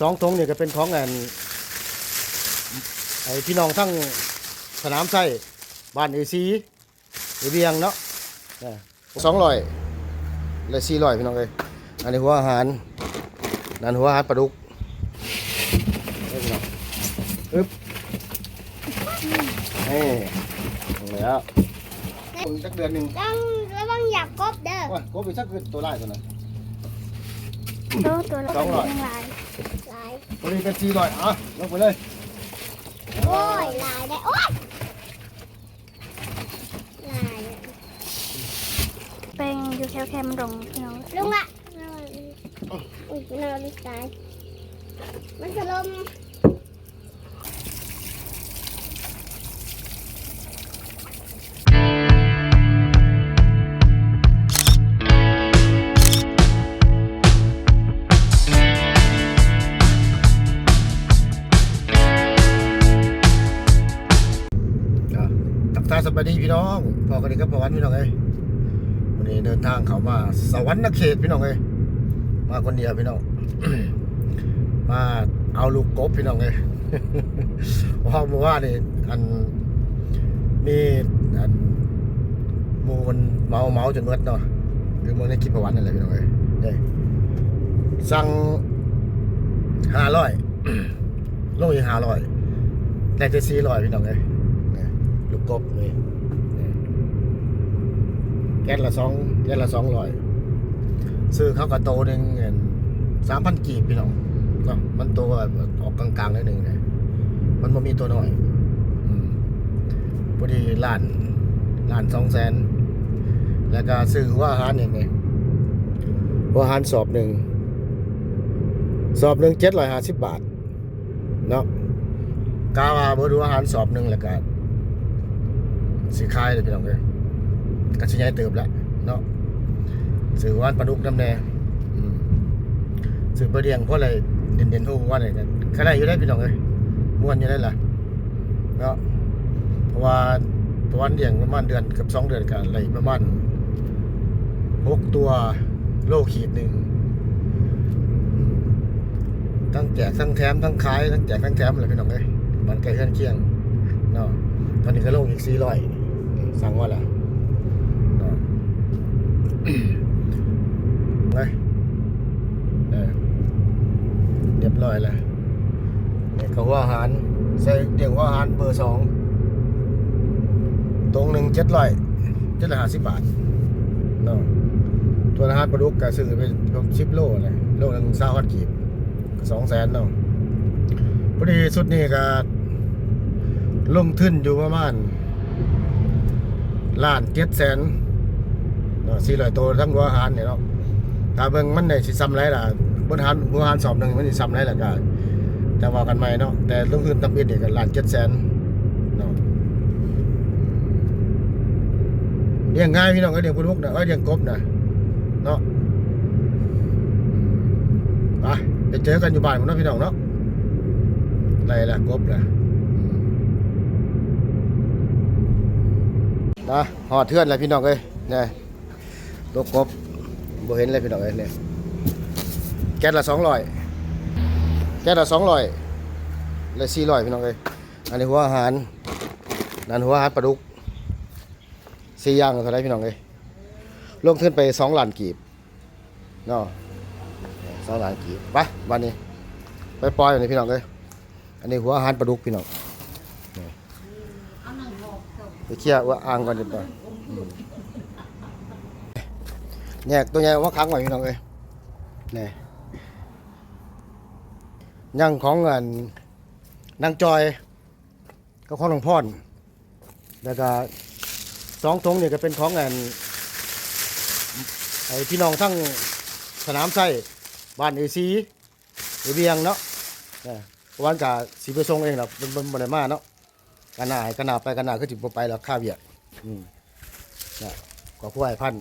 สองธงนี่ก็เป็นของงานไอพี่น้องทั้งสนามไส้บ้านเอซีหรือเบียงเนาะสองร้อยและสี่ร้อยพี่น้องเลยอันนี้หัวอาหารนั่นหัวอาหารปลาดุกเอ้ยพี่น้องอึ๊บนี่ลงแล้วคนสักเดือนหนึ่งต้องระวังอยากกบเด้อว่าก็ไปสักเดือนตัวไล่ตัวนั้น ตัวตัวละสองร้อยลายลายตัวนี้เป็นสี่ร้อยอะลงไปเลยโอ้ยลายได้โอ้ยลายเป็นอยู่แถวแคมป์ดงพี่น้องลุงอะอุ้ยนอนตายมันจะลม พี่น้องพอกันดีครับพอวันพี่น้องเอ้ยวันนี้เดินทางเข้ามาสวรรค์เขตพี่น้องเอ้ยมาคนเดียวพี่น้องมาเอาลูกกบพี่น้องเอ้ยว่าเมื่อว่านนี่อันมีอันมูมันเมาเมาจนเมื่อเนาะคือมันในคลิปประวันนั่นแหละพี่น้องเอ้ยเด้สั่งห้าร้อยลงอีกห้าร้อยแต่จะสี่ร้อยพี่น้องเอ้ยลูกกบนี่ ก๊สละสองแก๊สละสองร้อยซื้อเขากระโตหนึ่งสามพันกีบพี่น้องเนาะมันตัวออกกลางๆนิดหนึ่งเลยมันบ่มีตัวหน้อยพอดีล้านล้านสองแสนแล้วก็ซื้อวอาหารนี่นี่หัวอาหารสอบหนึ่งสอบหนึ่งเจ็ดร้อยห้าสิบบาทเนาะกาวาบอร์ดูอาหารสอบหนึ่งแล้วก็สีคายเลยพี่น้องเลย ก็ชิ้นใหญ่เติบแล้วเนาะสื่อว่านปลาดุกน้ำแดงสื่อประเดียงเพราะอะไรเด่นเด่นๆทุกวันเลยกันขนาดอยู่ได้พี่น้องเลยม้วนอยู่ได้ล่ะเนาะเพราะว่าประวันเดียงประมาณเดือนเกับสองเดือนกันอะไรประมาณหกตัวโลขีดหนึ่งทั้งแจกทั้งแถมทั้งขายทั้งแจกทั้งแถมเลยพี่น้องเลยมันใกล้เคลื่อนเคียงเนาะตอนนี้ก็ลงอีกสี่ร้อยสั่งว่าละเนาะ ไงเออเรียบร้อยแล้ว ว่าอาหารใส่เดียงว่าหารเบอร์สองตรงหนึ่งเจ็ดร้อยเจ็ดร้อยห้าสิบบาทเนาะตัวอาหารปลาดุกกระซื้อไปสิบโลเลยโลหนึ่งเศร้าฮัดกีบสองแสนเนาะพอดีสุดนี้ก็ลงทุนอยู่ประมาณล้านเจ็ดแสนเนาะสี่ร้อยตัวทั้งหัวอาหารเนี่ยเนาะถ้าเบิ่งมันได้สิซ้ำไรล่ะบนหารหัวอาหารสอบหนึ่งมันสิซ้ำไรล่ะก็ จะว่ากันใหม่เนาะแต่ลงทุนทำเอ็ดเนี่ยก็ล้านเจ็ดแสนเนาะเลี้ยงง่ายพี่น้องก็เลี้ยงปลาดุกนะก็เลี้ยงกบนะเนาะไปไปเจอกันอยู่บ้านผมนะพี่น้องเนาะไรล่ะกบล่ะนะหอดเทือนเลยพี่น้องเอ้ยนี่ตัวกบบ่เห็นเลยพี่น้องเอ้ยเนี่ยแก๊สละสองร้อย แก๊สละสองร้อยและสี่ร้อยพี่น้องเอ้ยอันนี้หัวอาหาร นั่นหัวอาหารปลาดุกสี่อย่างเท่าไรพี่น้องเอ้ยลงทุนไปสองล้านกีบเนาะสองล้านกีบไปวันนี้ ไปปล่อยเลยพี่น้องเอ้ยอันนี้หัวอาหารปลาดุกพี่น้องไปเคลียร์ว่าอ่างก่อนดีกว่าอืมแยกตัวใหญ่ว่าค้างไว้พี่น้องเอ้ยนี่ย ย่างของเงินนางจอยก็ของหลวงพ่อนแล้วก็สองตรงนี่ยก็เป็นของเงินไอพี่น้องทั้งสนามไส้บ้านเอซีหรือเบียงเนาะวันกะสีไปส่งเองหรอกเป็นบนบนมาเนาะกันหนากันหนาไปกันหนาก็จิบไปแล้วค่าเบียดอืมนะกว่าผู้ไอ้พัน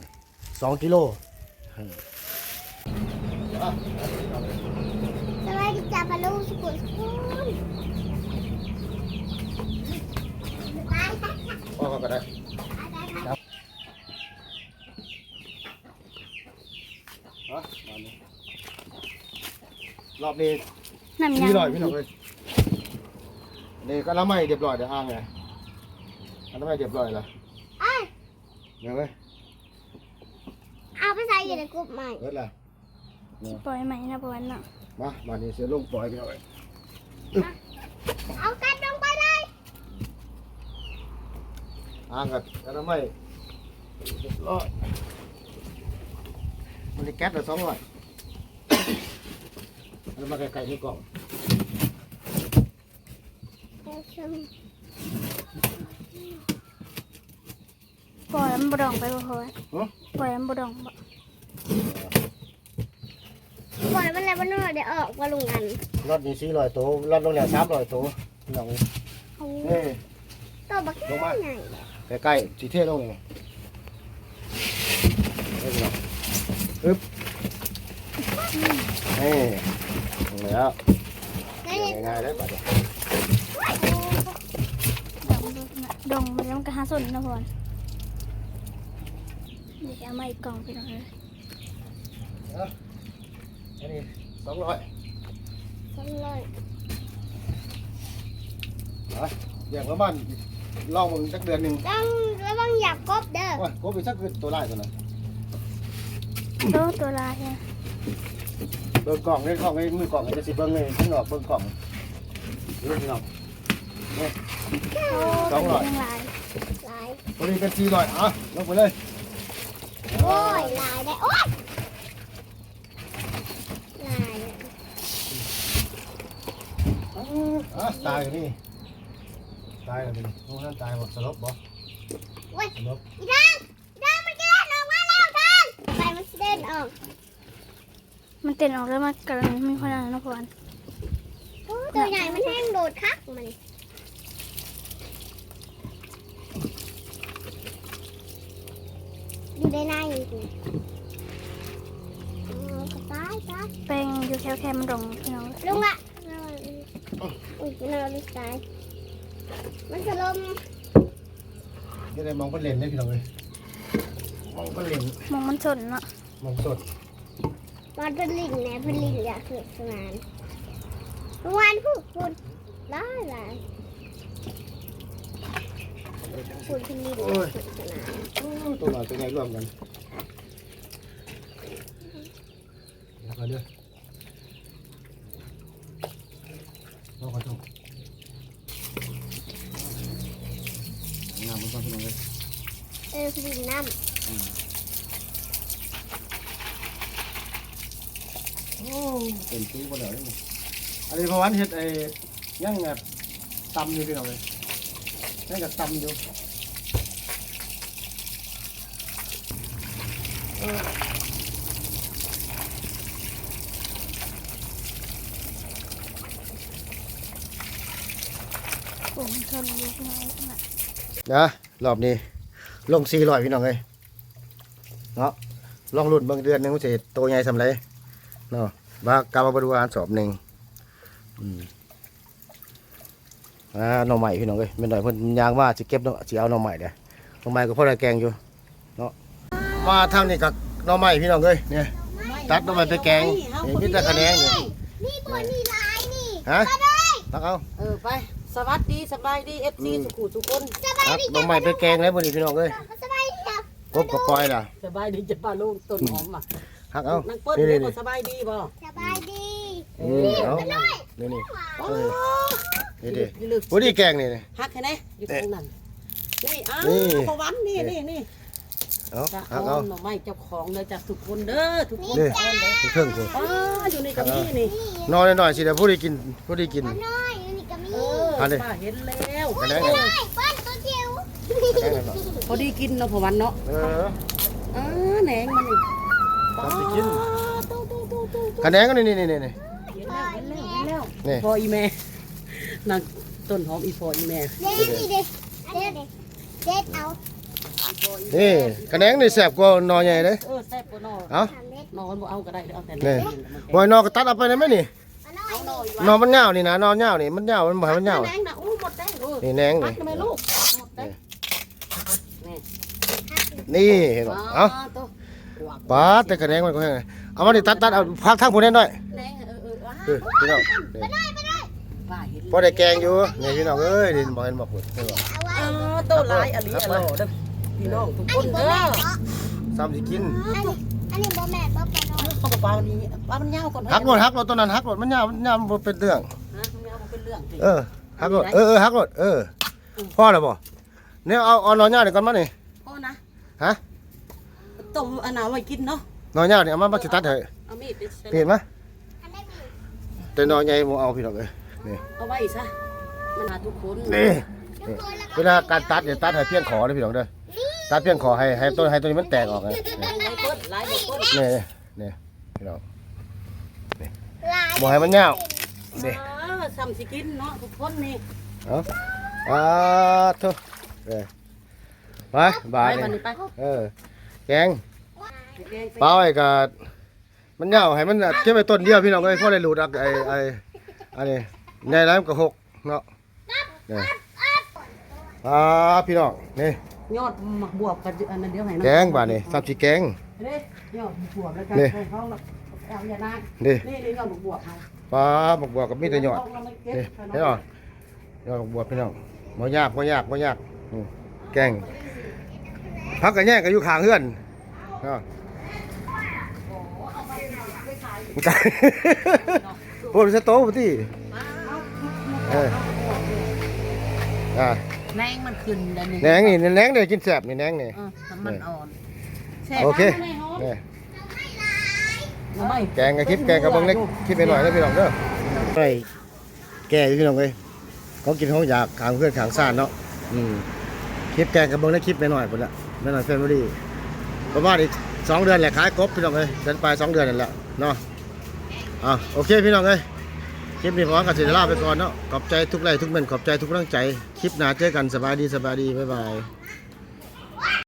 สองกิโล พ่อเขาก็ได้ไปฮะมานี่รอบนี้น้ำสี่ยางร้อยพี่น้องเลยนี่ก็ละไม่เรียบร้อยเดี๋ยวอ้างไงอันละไม่เรียบร้อยแล้วเอ้ยเดี๋ยวไหมเอาไปใส่อยู่ในกรุ๊ปใหม่เบิดละปล่อยใหม่นะประวันเนาะมามานี่เสียลงปล่อยพี่น้องเลยเอากันลงไปเลย อ้างกันอันละไม่เรียบร้อยมันได้แก๊สละสองร้อยอันละมาไกลๆนี่กล่องเอาชมปล่อยมันบดองไปบ่พอฮะปล่อยมันบดองบ่ปล่อยมันแล้วมันเดี๋ยวออกมาลุงกันรถนี่สี่ร้อยตัวรถลงแล้วสามร้อยตัวพี่น้องเอ้ยเอานี่ตัวบักแค่ไหน ใกล้ๆสีเท่ลงเลยนี่พี่น้องอึ๊บนี่ลงแล้วได้ง่ายๆเลยบัดนี้ดองดูนะดองมันแล้วมันก็หาส่วนนะพอนเดี๋ยวจะเอามาอีกกล่องไปหน่อยอันนี้สองร้อยสองร้อยเดี๋ยวประมาณ ลองมึงสักเดือนหนึ่งต้องระวังหยับกบเด้อโอ้ยกบไปสักตัวไล่ตัวนั้นโตตัวลายเนี่ยเบิ่งกล่องเลยกล่องเลยมือกล่องเลยจะสิเบิ่งเลยข้างนอกเบิ่งกล่องนี่พี่น้องสองร้อยเป็นลายลายตัวนี้เป็นสี่ร้อยอะลงไปเลยโอ้ยลายได้โอ้ยลายอะตายกันนี่ ตายกันนี่โอ้ท่านตายหมดสลบบ่โอ้ย สลบอีทางอีทางมันเดินออกมาแล้วทางไปมันเดินออกมันเต้นออกแล้วมันกำลังมีพลังนะพอนโอ้ยตัวใหญ่มันแห้งโดดคักมันอยู่ในในจริงๆเอากระต่ายตายแป้งอยู่แค่แค่มันดองพี่น้องลุงอะอุ้ยมันเอาลูกตาย มันจะลมนี่ได้มองเป็นเลนได้พี่น้องเลยมองเป็นเลนมองมันสนเนาะมองสดมันเป็นลิงแน่เป็นลิงอยากเกิดสนานเมื่อวานพูดพูดได้หลายพูดเป็นลิงอยากเกิดสนานโอ้ตัวหน่อยตัวใหญ่รวมกันแล้วก็เด้อเราขอโทษงามมันก็พี่น้องเลย เออเป็นลิงน้ โอ้เป็นตู้บ่ได้เลยอันนี้เพราะวันเฮ็ดไอ้ยังแบบตำอยู่พี่น้องเลยยังกับตำอยู่โอ้มันลูกน้องนะนะรอบนี้ ลงสี่ร้อยพี่น้องเลยเนาะลองรุ่นเบางเดือนหนึงมันจะโตใหญ่สำไร เนาะว่ากลับมาดูอาหารสอบหนึ่งอืมอ่าหน่อใหม่พี่น้องเลยเป็นหน่อยเพิ่นยางว่าจะเก็บเนาะจะเอาหน่อใหม่เด้อหน่อใหม่ก็พอได้แกงอยู่เนาะมาทางนี้กับหน่อใหม่พี่น้องเลยเนี่ยตัดหน่อใหม่ไปแกงนี่มีแต่คะแนนเนี่ยำนี่ตัวนี้ลายนี่ฮะตักเอาเออไปสวัสดีสบายดีเอฟซีสุขุทุกคนสบายตัดดีหน่อใหม่ไปแกงแล้วบนนี้พี่น้องเลยสบายดีครับกบกับปล่อยล่ะสบายดีจะปลาลูกต้นหอมอะ หักเอานางเปิ้ลนี่เรียนี่กว่าสบายดีบ่สบายดีอืมเอานี่นี่โอ้นี่ดิยลึกวันนี้แกงนี่นี่ฮักแค่ไหนอยู่ตรงนั้นนี่อ้าวนี่พวันนี่นี่นี่เอาจะหัเอากเอาหน่อไม้เจ้าของเลยจากทุกคนเด้อทุกคนนี่ทุกคนเลยเครื่องกูอ๋ออยู่ในกับนี่นี่นอนหน่อยๆสิเดี๋ยวผู้ได้กินผู้ได้กินตัวน้อยนี่ก็มีเออเอาดิ ป้าเห็นแล้วคะแนนน้อยเปิ้ลตัวจิ๋วพอดีกินเนาะพวันเนาะเอออ่าแหนงมันนี่ เอาไปกินตู้ตู้ตู้ตู้ตู้คะแนนก็นี่นี่นี่นี่เห็นแล้วเห็นแล้วเห็นแล้วนี่พออีแม่นางต้นหอมอีพออีแม่เด็ดนี่เด็ดเด็ดเด็ดเอาอีพออีนี่คะแนนนี่แซ่บกว่านอใหญ่เลยเออแซ่บกว่านอเอาทำเด็ดนอนบ่เอาก็ได้เดี๋ยวเอาแต่นี่นบอยนอก็ตัดเอาไปได้ไหมนี่เอาน้อยเอาหน่อยนอมันยาวนี่นะนอยาวนี่มันยาวมันบ่ให้มันยาวแดงนะอู้หมดแดงเออนี่แหนงตันี่กทำไมลูกหมดแดงนี่นี่เห็นบ่เอาตัว ปาแต่คะแนนมันก็แห้งเอามานี่ตัดตัดเอาพักทางผู้นั้นด้วยแดงเออเออว้าคือพี่น้องนี่ว่าเห็นพอได้แกงอยู่นี่พี่น้องเอ้ยดินบ่เห็นบ่พูดเอาไว้อ๋อโตหลายอลิอโลเด้อพี่น้องทุกคนเด้อซ้ำสิกินอันนี้อันนี้บ่แม่นบ่ปลาน้อยเขาบอกปลาวันนี้ปลามันยาวก่อนหักรถหักรถตัวนั้นหักรถมันยาวมันยาวมันบ่เป็นเรื่องฮะมันยาวมันเป็นเรื่องเออหักรถเออเออหักรถเออพ่อแล้วบ่เนี่ยเอาเอาหนอนย่านี่ก่อนมานี่พ่อนะฮะ ต้มอันน่ะไว้กินเนาะหนอนย่านี่เอามามาสิตัดให้เอามีดไปใส่เห็นไหมอันนี้มีแต่หนอนใหญ่บ่เอาพี่น้องเอ้ยนี่เอาไว้ซะมันหาทุกคนนี่ทุกคนแล้วเวลาการตัดเนี่ยตัดให้เพียงขอเลยพี่น้องเด้อตัดเพียงขอให้ให้ต้นให้ตัวนี้มันแตกออกเลยไว้เปิดหลายบ่เปิดนี่นี่นี่พี่น้องลายบ่ให้มันยาวนี่ เออซ้ำสิกินเนาะทุกคนนี่เอาอ่าทุเออไปบายไปวันนี่นี้ไป เออ แกงแกงไปเปล่าไอ้กามันยาวให้มันเก็บไว้ต้นเดียวพี่น้องเอ้ยพอได้รูดอักไอ้ไอ้อันนี้ในน้ำก็หกเนาะนี่อ่าพี่น้องนี่ยอดหมักบวบกันอันนั้นเดียวให้นะแกงบาดนี่ซับสีแกงเด้ยอดบวบแล้วกันนี่ให้เขาแล้วเอาอย่านางนี่นี่นี่ยอดบวบเอาปลาบักบัวกับมีแต่ยอดเราไม่เก็บนี่ให้เห็นน้บ่องยอดบักบัวพี่น้องบ่ยากบ่ยากบ่ยากอืมแกง พักกันแย่งกันอยู่ข้างเฮือนเนาะโอ้ยสโตปที่เอออ่าแนงมันขึ้นแล้วนี่แหนงนี่แหนงเดี๋ยวกินแซ่บนี่แหนงนี่เออน้ำมันอ่อนแช่โอเคน้ำไม่หอมนี่เอาไม่แกงกับคลิปแกงกับเบิ้งเล็กคลิปไปหน่อยนะพี่น้องเด้อไปแกอยู่พี่น้องเอ้ยเขากินของอยากขางเพื่อนขางซ่านเนาะอืมคลิปแกงกับเบิ้งเล็กคลิปไปหน่อยพุ่นละ ไปหน่อยแฟมิลี่ประมาณอีกสองเดือนแหละขายครบพี่น้องเอ้ยเดินไปสองเดือนนั่นแหละเนาะอะโอเคพี่น้องเอ้ยคลิปนี้ขอกับสิลาไปก่อนเนาะขอบใจทุกไลค์ทุกเมนขอบใจทุกกำลังใจ คลิปหน้าเจอกันสบายดีสบายดีบ๊ายบาย